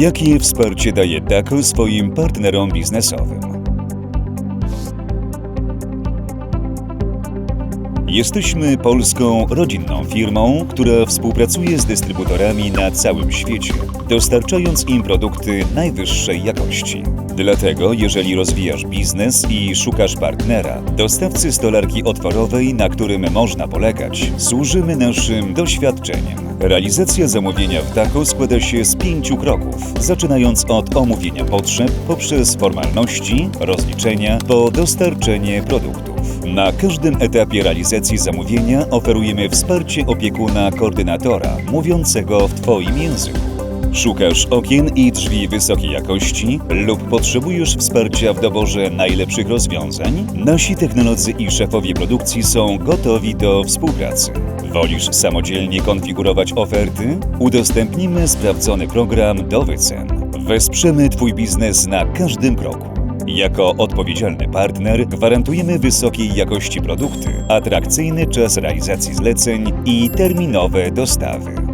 Jakie wsparcie daje DACO swoim partnerom biznesowym? Jesteśmy polską rodzinną firmą, która współpracuje z dystrybutorami na całym świecie, dostarczając im produkty najwyższej jakości. Dlatego, jeżeli rozwijasz biznes i szukasz partnera, dostawcy stolarki otworowej, na którym można polegać, służymy naszym doświadczeniem. Realizacja zamówienia w DACO składa się z pięciu kroków, zaczynając od omówienia potrzeb poprzez formalności, rozliczenia po dostarczenie produktów. Na każdym etapie realizacji zamówienia oferujemy wsparcie opiekuna koordynatora mówiącego w Twoim języku. Szukasz okien i drzwi wysokiej jakości lub potrzebujesz wsparcia w doborze najlepszych rozwiązań? Nasi technolodzy i szefowie produkcji są gotowi do współpracy. Wolisz samodzielnie konfigurować oferty? Udostępnimy sprawdzony program do wycen. Wesprzemy Twój biznes na każdym kroku. Jako odpowiedzialny partner gwarantujemy wysokiej jakości produkty, atrakcyjny czas realizacji zleceń i terminowe dostawy.